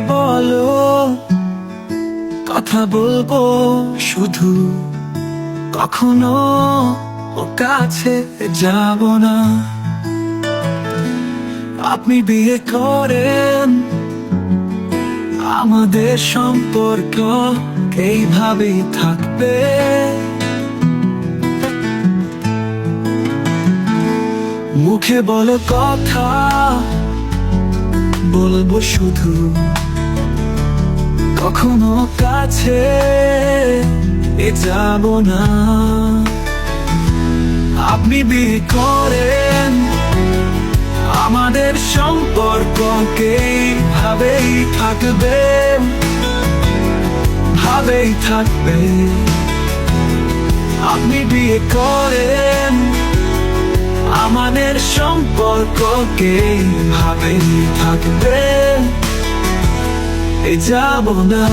বলো, কথা বলব শুধু। কখনো ও কাছে যাব না। আপনি বিয়ে করেন, আমাদের সম্পর্ক এইভাবেই থাকবে। মুখে বলো কথা বলব শুধু, কখনো কাছে এ যাব না। আপনি বিয়ে করেন, আমাদের সম্পর্ককে ভাবেই থাকবে ভাবেই থাকবে। আপনি বিয়ে করেন আমাদের সম্পর্ককে ভাবেই থাকবে যাব না।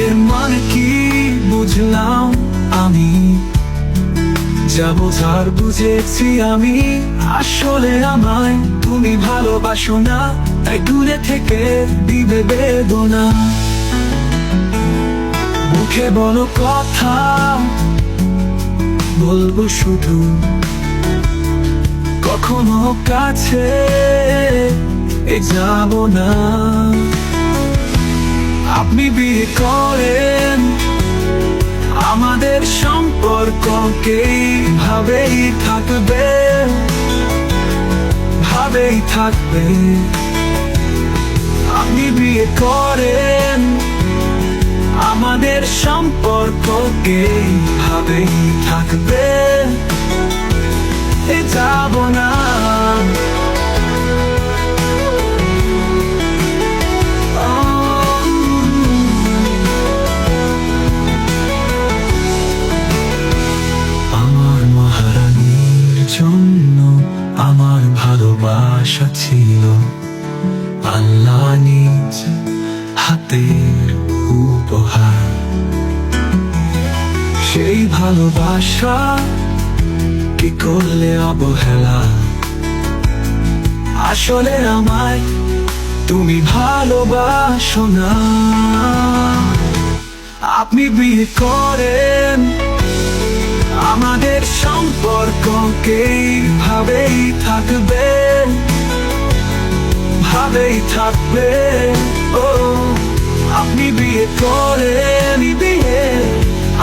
এর মানে কি বুঝলাম আমি? যাব ঝার বুঝেছি আমি, আসলে আমায় তুমি ভালোবাসো না, তাই দূরে থেকে দিবে বেদনা। মুখে বলো কথা বলব শুধু। কখনো কাছে যাব না। আপনি বিয়ে করেন, আমাদের সম্পর্ককে ভাবেই থাকবে ভাবেই থাকবে। আপনি বিয়ে করেন সম্পর্ককে ভাবেই থাকবে যাব না। আমার মহারানীর জন্য আমার ভালোবাসা ছিল। সেই ভালোবাসা কি করলে অবহেলা? আসলে আমায় তুমি ভালোবাসো না। আপনি বিয়ে করেন, আমাদের সম্পর্ক সম্পর্ককে ভাবেই থাকবে ভাবেই থাকবে। ও, আপনি বিয়ে করেন।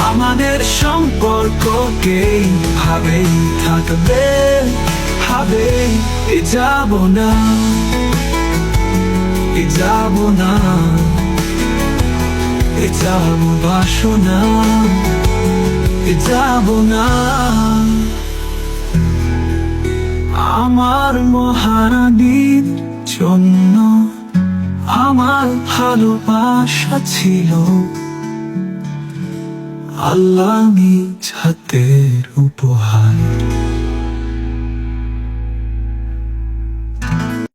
আমাদের সম্পর্ককে ভাবেই থাকবে, ভাবেই যাব না যাব না যাব বাসনা যাব না। আমার মহারানীর জন্য আমার ভালোবাসা ছিল। আল্লাহ নিজ হাতের উপহার।